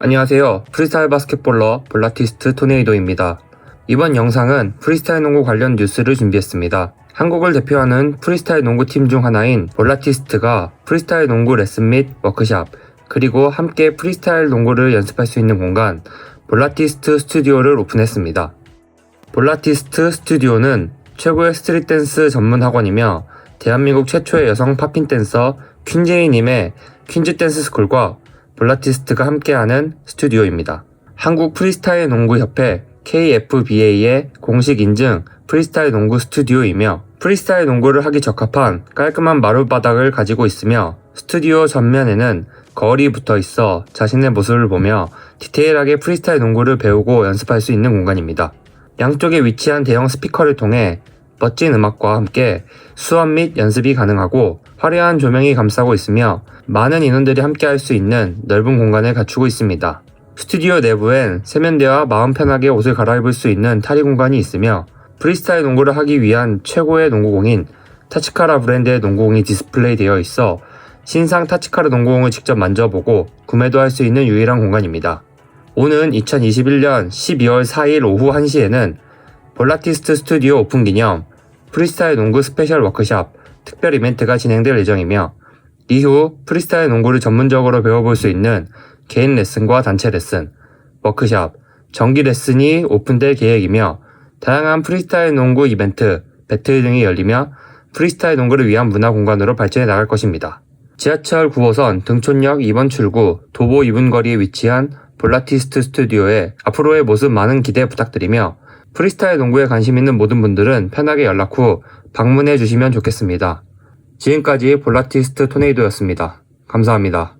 안녕하세요. 프리스타일 바스켓볼러 볼라티스트 토네이도입니다. 이번 영상은 프리스타일 농구 관련 뉴스를 준비했습니다. 한국을 대표하는 프리스타일 농구팀 중 하나인 볼라티스트가 프리스타일 농구 레슨 및 워크샵, 그리고 함께 프리스타일 농구를 연습할 수 있는 공간, 볼라티스트 스튜디오를 오픈했습니다. 볼라티스트 스튜디오는 최고의 스트릿 댄스 전문 학원이며 대한민국 최초의 여성 팝핀 댄서 퀸제이님의 퀸즈 댄스 스쿨과 볼라티스트가 함께하는 스튜디오입니다. 한국 프리스타일 농구 협회 KFBA의 공식 인증 프리스타일 농구 스튜디오이며 프리스타일 농구를 하기 적합한 깔끔한 마룻바닥을 가지고 있으며 스튜디오 전면에는 거울이 붙어 있어 자신의 모습을 보며 디테일하게 프리스타일 농구를 배우고 연습할 수 있는 공간입니다. 양쪽에 위치한 대형 스피커를 통해 멋진 음악과 함께 수업 및 연습이 가능하고 화려한 조명이 감싸고 있으며 많은 인원들이 함께 할 수 있는 넓은 공간을 갖추고 있습니다. 스튜디오 내부엔 세면대와 마음 편하게 옷을 갈아입을 수 있는 탈의 공간이 있으며 프리스타일 농구를 하기 위한 최고의 농구공인 타치카라 브랜드의 농구공이 디스플레이 되어 있어 신상 타치카라 농구공을 직접 만져보고 구매도 할 수 있는 유일한 공간입니다. 오는 2021년 12월 4일 오후 1시에는 볼라티스트 스튜디오 오픈 기념 프리스타일 농구 스페셜 워크샵 특별 이벤트가 진행될 예정이며 이후 프리스타일 농구를 전문적으로 배워볼 수 있는 개인 레슨과 단체 레슨, 워크샵, 정기 레슨이 오픈될 계획이며 다양한 프리스타일 농구 이벤트, 배틀 등이 열리며 프리스타일 농구를 위한 문화 공간으로 발전해 나갈 것입니다. 지하철 9호선 등촌역 2번 출구 도보 2분 거리에 위치한 볼라티스트 스튜디오에 앞으로의 모습 많은 기대 부탁드리며 프리스타일 농구에 관심 있는 모든 분들은 편하게 연락 후 방문해 주시면 좋겠습니다. 지금까지 볼라티스트 토네이도였습니다. 감사합니다.